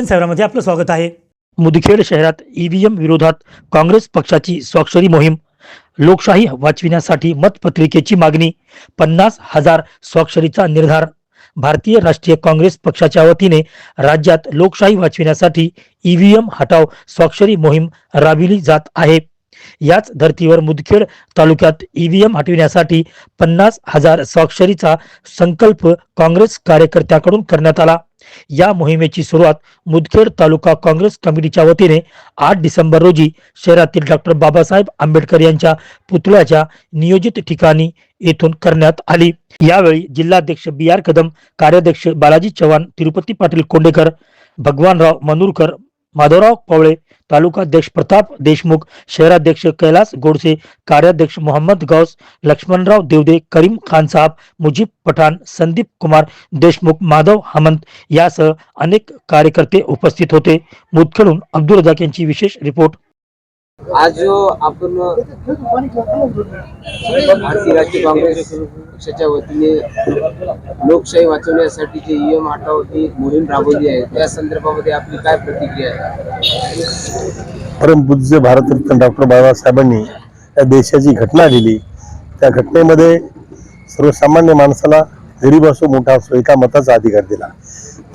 दर्शन सेवरामध्ये आपलं स्वागत आहे. मुदखेड शहरात ईव्हीएम विरोधात काँग्रेस पक्षाची स्वाक्षरी मोहीम. लोकशाही वाचविण्यासाठी मतपत्रिकेची मागणी पन्नास हजार स्वाक्षरीचा निर्धार. भारतीय राष्ट्रीय काँग्रेस पक्षाच्या वतीने राज्यात लोकशाही वाचविण्यासाठी ईव्हीएम हटाव स्वाक्षरी मोहीम राबविली जात आहे. याच धर्तीवर मुदखेड तालुक्यात ईव्हीएम हटविण्यासाठी पन्नास हजार स्वाक्षरीचा संकल्प काँग्रेस कार्यकर्त्याकडून करण्यात आला. या मोहिमेची सुरुवात मुदखेड तालुका काँग्रेस कमिटीच्या वतीने आठ डिसेंबर रोजी शहरातील डॉक्टर बाबासाहेब आंबेडकर यांच्या पुतळ्याच्या नियोजित ठिकाणी येथून करण्यात आली. यावेळी जिल्हाध्यक्ष बी आर कदम कार्याध्यक्ष बालाजी चव्हाण तिरुपती पाटील कोंडेकर भगवानराव मनूरकर माधवराव पवळे तालुकाध्यक्ष प्रताप देशमुख शहराध्यक्ष कैलास गोडसे कार्याध्यक्ष मोहम्मद गौस लक्ष्मणराव देवदे करीम खान साहब मुजीब पठाण संदीप कुमार देशमुख माधव हमंत यासह अनेक कार्यकर्ते उपस्थित होते. मुदखेडून अब्दुल रजाक यांची विशेष रिपोर्ट आज जो आपण भारतीय राष्ट्रीय काँग्रेस पक्षाच्या वतीने लोकशाही वाचवण्यासाठी जे ईएम हटाव ही मोहीम राबवली आहे त्या संदर्भामध्ये आपली काय प्रतिक्रिया आहे? परमपूज्य भारतरत्न डॉक्टर बाबासाहेबांनी या देशाची घटना दिली. त्या घटनेमध्ये सर्वसामान्य माणसाला गरीब असो मोठा असो एका मताचा अधिकार दिला.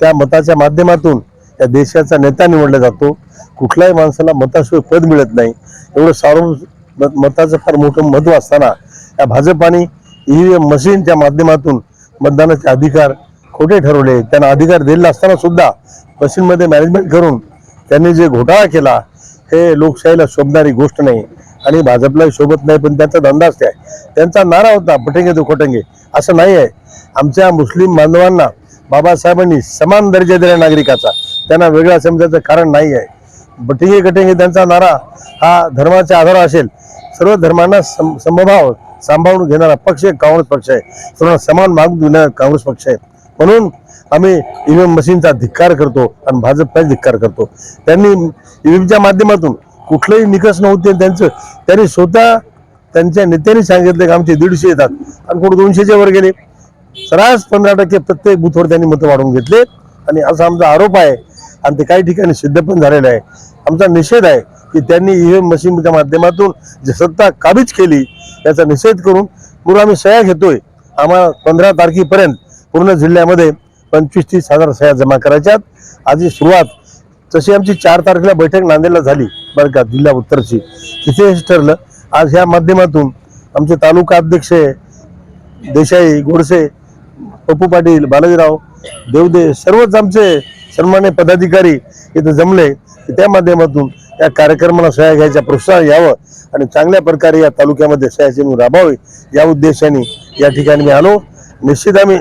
त्या मताच्या माध्यमातून या देशाचा नेता निवडला जातो. कुठल्याही माणसाला मताशिवाय पद मिळत नाही. एवढं सार्व मताचं फार मोठं महत्त्व असताना या भाजपाने ई ईव्हीएम मशीनच्या माध्यमातून मतदानाचे अधिकार खोटे ठरवले. त्यांना अधिकार दिलेला असताना सुद्धा मशीनमध्ये मॅनेजमेंट करून त्यांनी जे घोटाळा केला हे लोकशाहीला शोभणारी गोष्ट नाही आणि भाजपलाही शोभत नाही पण त्यांचा धंदाच काय त्यांचा नारा होता पटेंगे तो खोटंगे. असं नाही आहे आमच्या मुस्लिम बांधवांना बाबासाहेबांनी समान दर्जा दिला नागरिकाचा. त्यांना वेगळा समजायचं कारण नाही आहे. बटिंगे कटिंगे त्यांचा नारा हा धर्माच्या आधार असेल. सर्व धर्मांना सम समभाव सांभाळून घेणारा पक्ष काँग्रेस पक्ष आहे. सर्वांना समान मागून देणारा काँग्रेस पक्ष आहे. म्हणून आम्ही ईव्हीएम मशीनचा धिक्कार करतो आणि भाजपचा धिक्कार करतो. त्यांनी ईव्हीएमच्या माध्यमातून कुठलेही निकष नव्हते त्यांचं त्यांनी स्वतः त्यांच्या नेत्यांनी सांगितलं की आमचे दीडशे येतात. आणि कोण दोनशेच्या वर गेले. सरास पंधरा टक्के प्रत्येक बूथवर त्यांनी मतं वाढवून घेतले. आणि असा आमचा आरोप आहे. आणि ते काही ठिकाणी सिद्ध पण झालेलं आहे. आमचा निषेध आहे की त्यांनी ईव्हीएम मशीनच्या माध्यमातून जी सत्ता काबीज केली याचा निषेध करून पूर्ण आम्ही सह्या घेतोय. आम्हाला पंधरा तारखेपर्यंत पूर्ण जिल्ह्यामध्ये पंचवीस तीस हजार सह्या जमा करायच्यात आजची सुरुवात तशी आमची चार तारखेला बैठक नांदेडला झाली बरं का जिल्हा उत्तरची तिथे ठरलं. आज ह्या माध्यमातून आमचे तालुका अध्यक्ष देसाई गोडसे पप्पू पाटील बालाजीराव देवदे सर्वच आमचे सन्मान्य पदाधिकारी इथं जमले. त्या माध्यमातून या कार्यक्रमाला सह्या घ्यायचा प्रोत्साहन यावं आणि चांगल्या प्रकारे या तालुक्यामध्ये सह्याचे राबावे या उद्देशाने या ठिकाणी मी आलो. निश्चित आम्ही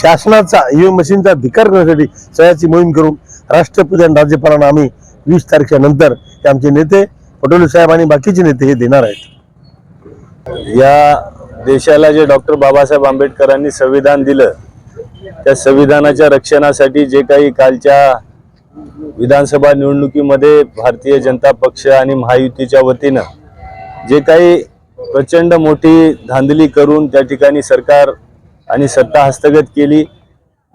शासनाचा ईव्हीएम मशीनचा धिकार करण्यासाठी सह्याची मोहीम करून राष्ट्रपती आणि राज्यपालांना आम्ही वीस तारखेच्या नंतर हे आमचे नेते पटोले साहेब आणि बाकीचे नेते हे देणार आहेत. या देशाला जे डॉक्टर बाबासाहेब आंबेडकरांनी संविधान दिलं त्या संविधानाच्या रक्षणासाठी जे काही कालच्या विधानसभा निवडणुकीमध्ये भारतीय जनता पक्ष आणि महायुतीच्या वतीनं जे काही प्रचंड मोठी धांदली करून त्या ठिकाणी सरकार आणि सत्ता हस्तगत केली ई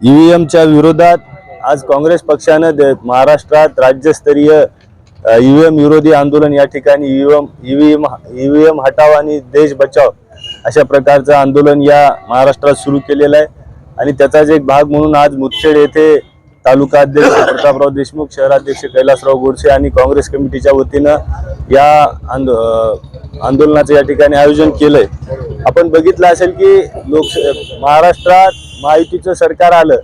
ईव्हीएमच्या विरोधात आज काँग्रेस पक्षानं दे- महाराष्ट्रात राज्यस्तरीय ईव्हीएम विरोधी आंदोलन या ठिकाणी E V M E V M हटाव आणि देश बचाव अशा प्रकारचं आंदोलन या महाराष्ट्रात सुरू केलेलं आहे. आणि त्याचाच एक भाग म्हणून आज मुदखेड येथे तालुका अध्यक्ष प्रतापराव देशमुख शहराध्यक्ष कैलासराव गोडसे आणि काँग्रेस कमिटीच्या वतीनं या आंदो आंदोलनाचं या ठिकाणी आयोजन केलंय. आपण बघितलं असेल की लोक महाराष्ट्रात महायुतीचं सरकार आलं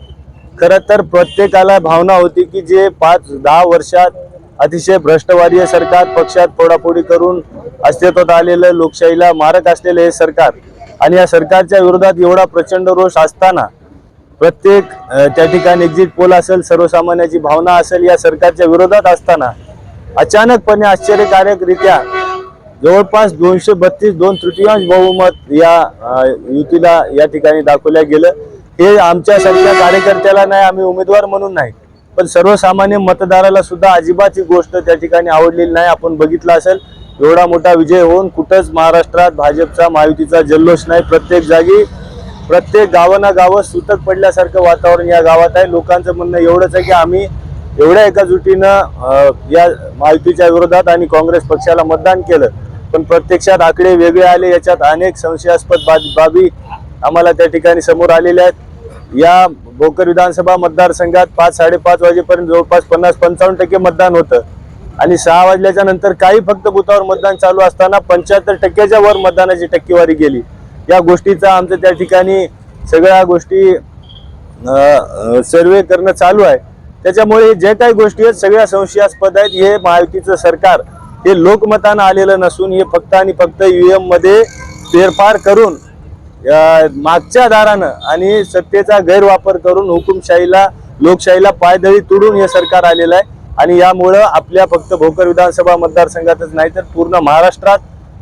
खरं तर प्रत्येकाला भावना होती की जे पाच दहा वर्षात अतिशय भ्रष्टवादीय सरकार पक्षात फोडाफोडी करून अस्तित्वात आलेलं लोकशाहीला मारक असलेलं हे सरकार आणि या सरकारच्या विरोधात एवढा प्रचंड रोष असताना प्रत्येक त्या ठिकाणी एक्झिट पोल असेल सर्वसामान्याची भावना असेल या सरकारच्या विरोधात असताना अचानकपणे आश्चर्यकारकरित्या जवळपास दोनशे बत्तीस दोन तृतीयांश बहुमत या युतीला या ठिकाणी दाखवल्या गेलं. हे आमच्यासारख्या कार्यकर्त्याला नाही आम्ही उमेदवार म्हणून नाही. पण सर्वसामान्य मतदाराला सुद्धा अजिबात ही गोष्ट त्या ठिकाणी आवडलेली नाही. आपण बघितलं असेल एवढा मोठा विजय होऊन कुठंच महाराष्ट्रात भाजपचा महायुतीचा जल्लोष नाही. प्रत्येक जागी प्रत्येक गावाना गावं सुतक पडल्यासारखं वातावरण या गावात आहे. लोकांचं म्हणणं एवढंच आहे की आम्ही एवढ्या एकजुटीनं या महायुतीच्या विरोधात आणि काँग्रेस पक्षाला मतदान केलं. पण प्रत्यक्षात आकडे वेगळे आले. याच्यात अनेक संशयास्पद बाबी आम्हाला त्या ठिकाणी समोर आलेल्या आहेत. या भोकर विधानसभा मतदारसंघात पाच साडेपाच वाजेपर्यंत जवळपास पन्नास पंचावन्न टक्के मतदान होतं. आणि सहा वाजल्याच्या नंतर काही फक्त बुथावर मतदान चालू असताना पंच्याहत्तर टक्क्याच्या वर मतदानाची टक्केवारी गेली. या गोष्टीचा आमचं त्या ठिकाणी सगळ्या गोष्टी सर्वे करणं चालू आहे. त्याच्यामुळे जे काही गोष्टी आहेत सगळ्या संशयास्पद आहेत. हे महायुतीचं सरकार हे लोकमतानं आलेलं नसून हे फक्त आणि फक्त यू मध्ये फेरफार करून मागच्या दारानं आणि सत्तेचा गैरवापर करून हुकुमशाहीला लोकशाहीला पायदळी तुडून हे सरकार आलेलं आहे. आणि यामुळं आपल्या फक्त भोकर विधानसभा मतदारसंघातच नाही तर पूर्ण महाराष्ट्रात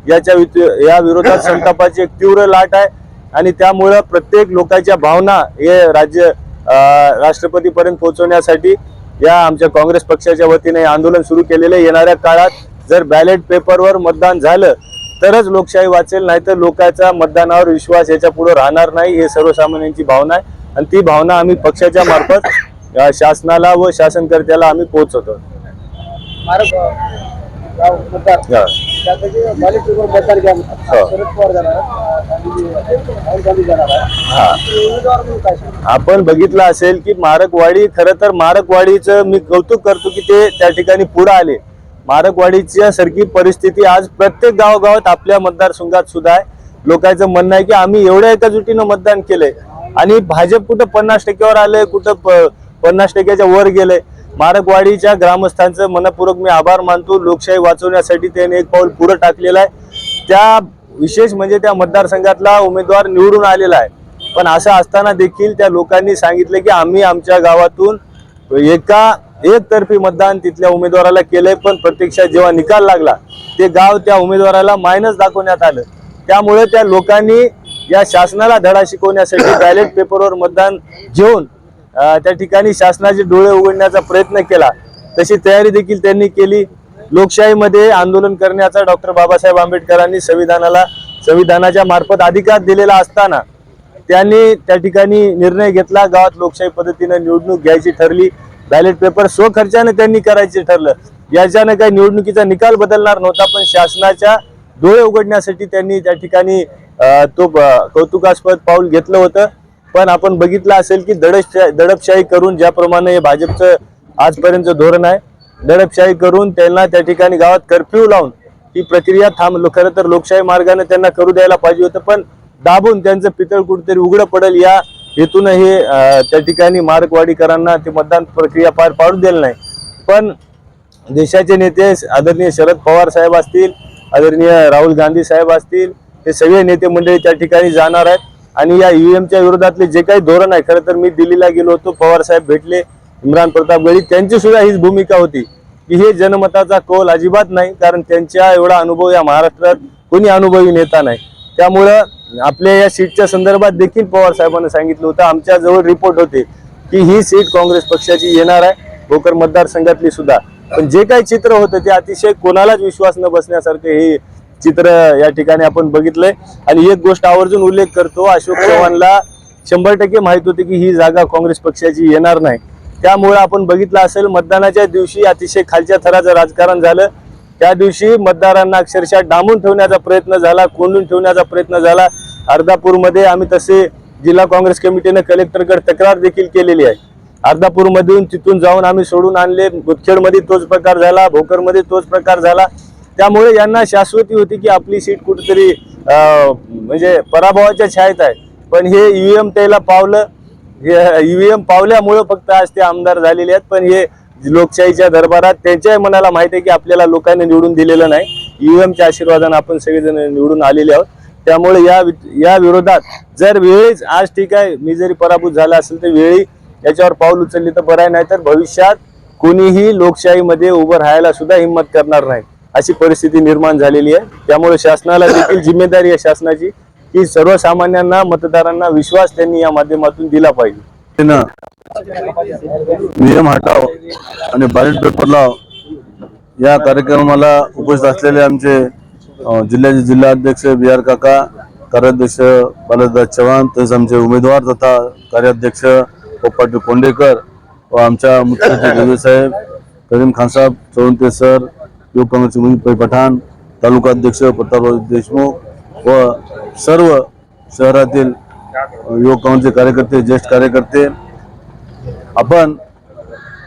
याच्या या विरोधात संतापाची एक तीव्र लाट आहे. आणि त्यामुळं प्रत्येक लोकांच्या भावना हे राज्य राष्ट्रपतीपर्यंत पोहोचवण्यासाठी या आमच्या काँग्रेस पक्षाच्या वतीने आंदोलन सुरू केलेले येणाऱ्या काळात जर बॅलेट पेपरवर मतदान झालं तरच लोकशाही वाचेल नाहीतर लोकांचा मतदानावर विश्वास याच्यापुढे राहणार नाही हे सर्वसामान्यांची भावना आहे. आणि ती भावना आम्ही पक्षाच्या मार्फत शासनाला व शासनकर्त्याला आम्ही पोहोचवतो. हा. आपण बघितलं असेल की मारकवाडी खरं तर मारकवाडीचं मी कौतुक करतो की ते त्या ठिकाणी पुढे आले. मारकवाडीच्या सारखी परिस्थिती आज प्रत्येक गावगावात आपल्या मतदारसंघात सुद्धा आहे. लोकांचं म्हणणं आहे की आम्ही एवढ्या एकजुटीनं मतदान केलंय. आणि भाजप कुठं पन्नास टक्क्यावर आलंय कुठं प- पन्नास टक्क्याच्या वर गेले. मारकवाडीच्या ग्रामस्थांचं मनपूर्वक मी आभार मानतो. लोकशाही वाचवण्यासाठी त्याने एक पाऊल पुढे टाकलेलं आहे. त्या विशेष म्हणजे त्या मतदारसंघातला उमेदवार निवडून आलेला आहे. पण असं असताना देखील त्या लोकांनी सांगितलं की आम्ही आमच्या गावातून एका एकतर्फी मतदान तिथल्या उमेदवाराला केलंय पण प्रत्यक्षात जेव्हा निकाल लागला ते गाव त्या उमेदवाराला मायनस दाखवण्यात आलं. त्यामुळे त्या लोकांनी या शासनाला धडा शिकवण्यासाठी बॅलेट पेपरवर मतदान घेऊन त्या ठिकाणी शासनाचे डोळे उघडण्याचा प्रयत्न केला. तशी तयारी देखील त्यांनी केली. लोकशाहीमध्ये आंदोलन करण्याचा डॉक्टर बाबासाहेब आंबेडकरांनी संविधानाला संविधानाच्या मार्फत अधिकार दिलेला असताना त्यांनी त्या ठिकाणी निर्णय घेतला. गावात लोकशाही पद्धतीने निवडणूक घ्यायची ठरली. बॅलेट पेपर स्वखर्चाने त्यांनी करायचे ठरलं. याच्यानं काही निवडणुकीचा निकाल बदलणार नव्हता पण शासनाच्या डोळे उघडण्यासाठी त्यांनी त्या ठिकाणी तो कौतुकास्पद पाऊल घेतलं होतं. पण आपण बघितलं असेल की दडपशाही दडपशाही करून ज्याप्रमाणे हे भाजपचं आजपर्यंत धोरण आहे दडपशाही करून त्यांना त्या ठिकाणी गावात कर्फ्यू लावून ही प्रक्रिया थांब खरं तर लोकशाही मार्गाने त्यांना करू द्यायला पाहिजे होतं पण दाबून त्यांचं पितळ कुठेतरी उघडं पडेल या हेतून हे त्या ठिकाणी मार्गवाडीकरांना ते मतदान प्रक्रिया पार पाडू दिली नाही. पण देशाचे नेते आदरणीय शरद पवार साहेब असतील आदरणीय राहुल गांधी साहेब असतील हे सगळे नेते मंडळी त्या ठिकाणी जाणार आहेत. आणि या ईव्हीएमच्या विरोधातले जे काही धोरण आहे खरं तर मी दिल्लीला गेलो होतो पवार साहेब भेटले इम्रान प्रताप गडी त्यांची सुद्धा हीच भूमिका होती की हे जनमताचा कौल अजिबात नाही कारण त्यांच्या एवढा अनुभव या महाराष्ट्रात कोणी अनुभवी नेता नाही. त्यामुळं आपल्या या सीटच्या संदर्भात देखील पवार साहेबांनी सांगितलं होतं आमच्याजवळ रिपोर्ट होते की ही सीट काँग्रेस पक्षाची येणार आहे भोकर मतदारसंघातली सुद्धा. पण जे काही चित्र होतं ते अतिशय कोणालाच विश्वास न बसण्यासारखं हे चित्र या ठिकाणी आपण बघितलंय. आणि एक गोष्ट आवर्जून उल्लेख करतो अशोक चव्हाणला शंभर टक्के माहीत होते की ही जागा काँग्रेस पक्षाची येणार नाही. त्यामुळे आपण बघितलं असेल मतदानाच्या दिवशी अतिशय खालच्या थराचं राजकारण झालं. त्या दिवशी मतदारांना अक्षरशः डांबून ठेवण्याचा प्रयत्न झाला कोंडून ठेवण्याचा प्रयत्न झाला. अर्धापूरमध्ये आम्ही तसे जिल्हा काँग्रेस कमिटीने कलेक्टरकडे तक्रार देखील केलेली आहे. अर्धापूरमधून तिथून जाऊन आम्ही सोडून आणले. मुदखेडमध्ये तोच प्रकार झाला भोकरमध्ये तोच प्रकार झाला. त्यामुळे यांना शाश्वती होती की आपली सीट कुठेतरी म्हणजे पराभवाच्या छायेत आहे. पण हे ईव्हीएम त्याला पावलं ईव्हीएम पावल्यामुळं फक्त आज ते आमदार झालेले आहेत. पण हे लोकशाहीच्या दरबारात त्यांच्याही मनाला माहिती आहे की आपल्याला लोकांनी निवडून दिलेलं नाही. ईव्हीएमच्या आशीर्वादाने आपण सगळेजण निवडून आलेले आहोत. त्यामुळे या वि- या विरोधात जर वेळीच आज ठीक आहे मी जरी पराभूत झाला असेल तर वेळी याच्यावर पाऊल उचलली तर बरं आहे. नाही तर भविष्यात कोणीही लोकशाहीमध्ये उभं राहायला सुद्धा हिंमत करणार नाही. अशी परिस्थिती निर्माण झालेली आहे. त्यामुळे शासनाला देखील जिम्मेदारी आहे शासनाची की सर्वसामान्यांना मतदारांना विश्वास त्यांनी या माध्यमातून दिला पाहिजे. नियम हटाव आणि बॅलेट पेपर लाव. या कार्यक्रमाला उपस्थित असलेले आमचे जिल्ह्याचे जिल्हाध्यक्ष बी आर काका कार्याध्यक्ष बालादास चव्हाण तसेच आमचे उमेदवार तथा कार्याध्यक्ष पोपाटी कोंडेकर व आमच्या मुख्यमंत्री साहेब करीम खान साहेब चौंते सर युवक काँग्रेसचे मुनीर पठाण तालुका अध्यक्ष प्रतापराव देशमुख व सर्व शहरातील युवक काँग्रेसचे कार्यकर्ते ज्येष्ठ कार्यकर्ते. आपण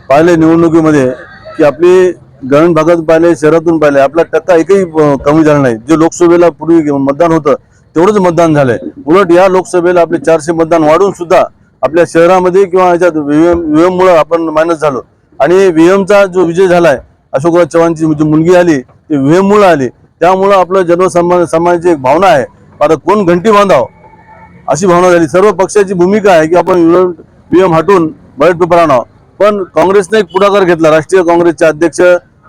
पाहिले निवडणुकीमध्ये की आपली ग्रामीण भागातून पाहिले शहरातून पाहिले आपला टक्का एकही कमी झाला नाही. जे लोकसभेला पूर्वी मतदान होतं तेवढंच मतदान झालंय. उलट या लोकसभेला आपले चारशे मतदान वाढून सुद्धा आपल्या शहरामध्ये किंवा याच्यात व्हीएम एममुळं आपण मायनस झालो. आणि व्हीएमचा जो विजय झालाय अशोकराव चव्हाणची जी मुलगी आली ती वेमुळं आली. त्यामुळं आपलं जनसन्मान समाजाची एक भावना आहे. आता कोण घंटी बांधाव? अशी भावना झाली. सर्व पक्षाची भूमिका आहे की आपण व्हीएम हटून बॅलेट पेपर आणावं. पण काँग्रेसने एक पुढाकार घेतला. राष्ट्रीय काँग्रेसचे अध्यक्ष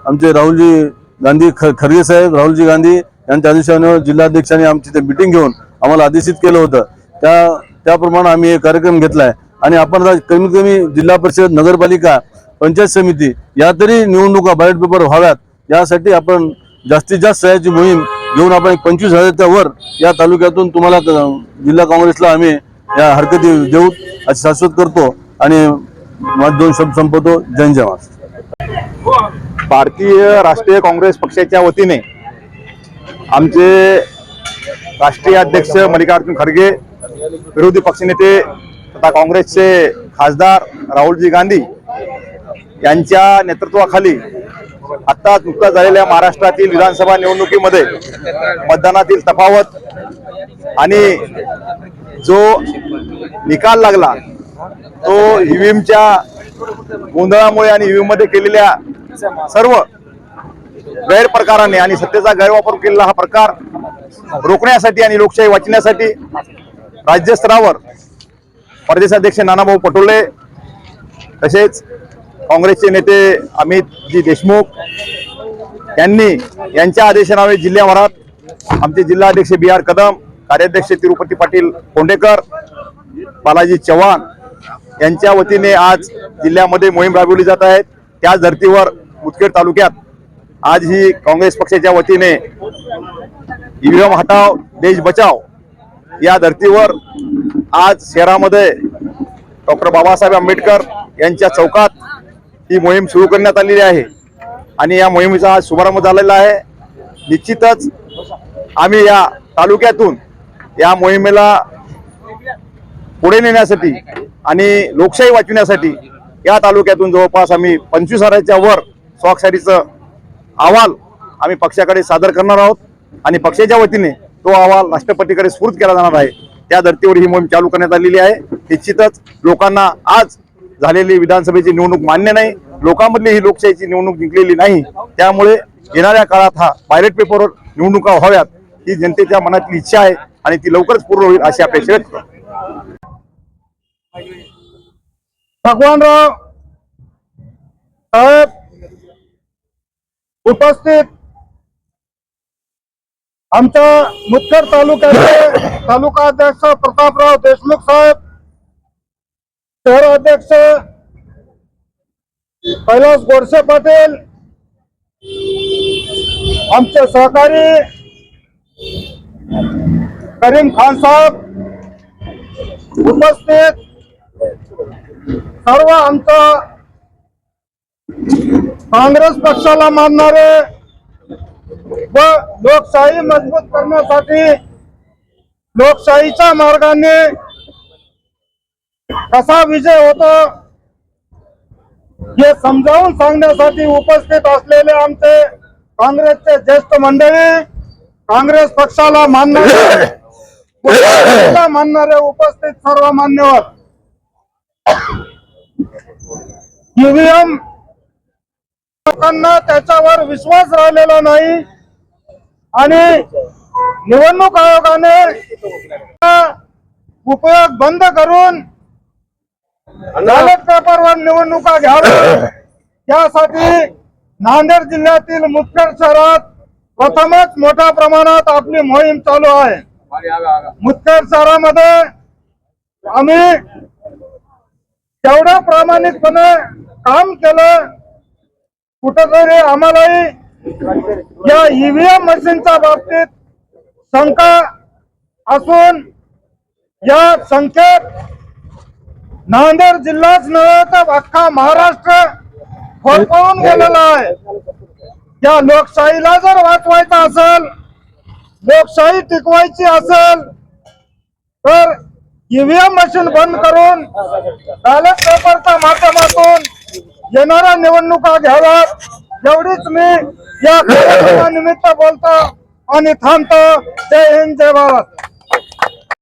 आमचे राहुलजी गांधी ख खरगे साहेब राहुलजी गांधी यांच्या आदेशाने जिल्हाध्यक्षांनी आमची ते मिटिंग घेऊन आम्हाला आदेशित केलं होतं. त्या त्याप्रमाणे आम्ही एक कार्यक्रम घेतला आहे आणि आपण आता कमीत कमी जिल्हा परिषद नगरपालिका पंचायत समिती या तरी निवडणुका बॅलेट पेपर व्हाव्यात. यासाठी आपण जास्तीत जास्त सह्याची मोहीम घेऊन आपण पंचवीस हजारच्या वर या तालुक्यातून तुम्हाला जिल्हा काँग्रेसला आम्ही या हरकती देऊ अशी शाश्वत करतो आणि माझे दोन शब्द संपवतो. जय जय भारतीय राष्ट्रीय काँग्रेस पक्षाच्या वतीने आमचे राष्ट्रीय अध्यक्ष मल्लिकार्जुन खरगे विरोधी पक्षनेते तथा काँग्रेसचे खासदार राहुलजी गांधी यांच्या नेतृत्वाखाली आत्ताच नुकत्याच झालेल्या महाराष्ट्रातील विधानसभा निवडणुकीमध्ये मतदानातील तफावत आणि जो निकाल लागला तो ईव्हीएमच्या गोंधळामुळे आणि ईव्हीएममध्ये केलेल्या सर्व गैरप्रकाराने आणि सत्तेचा गैरवापर केलेला हा प्रकार रोखण्यासाठी आणि लोकशाही वाचण्यासाठी राज्यस्तरावर प्रदेशाध्यक्ष नानाभाऊ पटोले तसेच काँग्रेसचे नेते अमितजी देशमुख यांनी यांच्या आदेशानावे जिल्ह्याभरात आमचे जिल्हाध्यक्ष बी आर कदम कार्याध्यक्ष तिरुपती पाटील कोंडेकर बालाजी चव्हाण यांच्या वतीने आज जिल्ह्यामध्ये मोहीम राबवली जात आहे. त्याच धर्तीवर मुदखेड तालुक्यात आज ही काँग्रेस पक्षाच्या वतीने ईव्हीएम हटाव देश बचाव या धर्तीवर आज शहरामध्ये डॉक्टर बाबासाहेब आंबेडकर यांच्या चौकात ही मोहीम सुरू करण्यात आलेली आहे. आणि या मोहिमेचा आज शुभारंभ झालेला आहे. निश्चितच आम्ही या तालुक्यातून या मोहिमेला पुढे नेण्यासाठी आणि लोकशाही वाचवण्यासाठी या तालुक्यातून जवळपास आम्ही पंचवीस हजाराच्या वर स्वाक्षरीचं अहवाल आम्ही पक्षाकडे सादर करणार आहोत. आणि पक्षाच्या वतीने तो अहवाल राष्ट्रपतीकडे स्फूर्त केला जाणार आहे. त्या धर्तीवर ही मोहीम चालू करण्यात आलेली आहे. निश्चितच लोकांना आज झालेली विधानसभेची निवडणूक मान्य नाही लोकांमधली ही लोकशाहीची निवडणूक जिंकलेली नाही त्यामुळे येणाऱ्या काळात हा पायलट पेपरवर निवडणुका व्हाव्यात ही जनतेच्या मनातली इच्छा आहे आणि ती लवकरच पूर्ण होईल अशी अपेक्षा व्यक्त करतो. भगवानराव साहेब उपस्थित आमच्या मुदखेड तालुक्याचे तालुका अध्यक्ष प्रतापराव देशमुख साहेब शहर अध्यक्ष कैलास गोडसे पाटील आमचे सहकारी करीम खान साहेब उपस्थित. सर्व आमचं काँग्रेस पक्षाला मानणारे व लोकशाही मजबूत करण्यासाठी लोकशाहीच्या मार्गाने कसा विजय होतो हे समजावून सांगण्यासाठी उपस्थित असलेले आमचे काँग्रेसचे ज्येष्ठ मंडळी काँग्रेस पक्षाला मानणारे मानणारे उपस्थित सर्व मान्यवर ईव्हीएम लोकांना त्याच्यावर विश्वास राहिलेला नाही आणि निवडणूक आयोगाने उपयोग बंद करून बॅलेट पेपरवर निवडणुका घ्याव्या. यासाठी नांदेड जिल्ह्यातील मुदखेड शहरात प्रथमच मोठ्या प्रमाणात आपली मोहीम चालू आहे. मुदखेड शहरामध्ये आम्ही तेवढ्या प्रामाणिकपणे काम केलं. कुठंतरी आम्हालाही या ईव्हीएम मशीनच्या बाबतीत शंका असून या संख्येत नांदेड जिल्हाच नव्हे तर अख्खा महाराष्ट्र होरपळून गेलेला आहे. या लोकशाहीला जर वाचवायचं असेल लोकशाही टिकवायची असेल तर ईव्हीएम मशीन बंद करून बॅलेट पेपरच्या माध्यमातून येणाऱ्या निवडणुका घ्याव्यात. एवढीच मी या कार्यक्रमानिमित्त बोलतो आणि थांबतो. जय हिंद जय भारत.